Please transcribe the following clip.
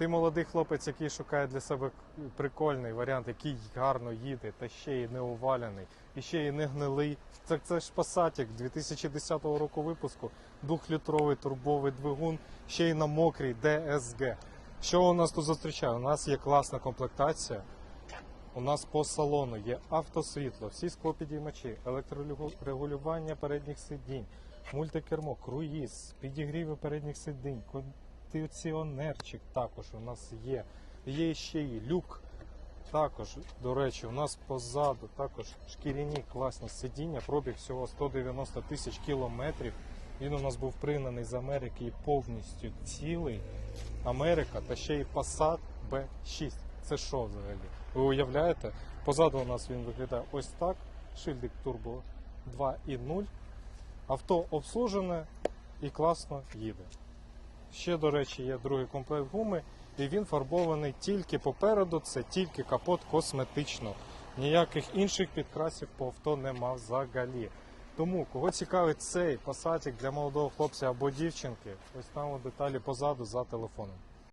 Ти молодий хлопець, який шукає для себе прикольний варіант, який гарно їде, та ще й не уваляний, і ще й не гнилий. Це, це ж Passatик 2010 року випуску, двохлітровий турбовий двигун, ще й на мокрій DSG. Що у нас тут зустрічає? У нас є класна комплектація. У нас по салону є автосвітло, всі склопідіймачі, електрорегулювання передніх сидінь, мультикермо, круїз, підігріви передніх сидінь, кондиціонерчик також у нас є. Є ще й люк. Також, до речі, у нас позаду також шкіряні класні сидіння, пробіг всього 190 тисяч кілометрів. Він у нас був пригнаний з Америки і повністю цілий. Америка та ще й Passat B6. Це що взагалі? Ви уявляєте? Позаду у нас він виглядає ось так. Шильдик Turbo 2.0. Авто обслужене і класно їде. Ще, до речі, є другий комплект гуми, і він фарбований тільки попереду, це тільки капот косметично. Ніяких інших підкрасів по авто нема взагалі. Тому, кого цікавить цей пасатик для молодого хлопця або дівчинки, ось там у деталі позаду за телефоном.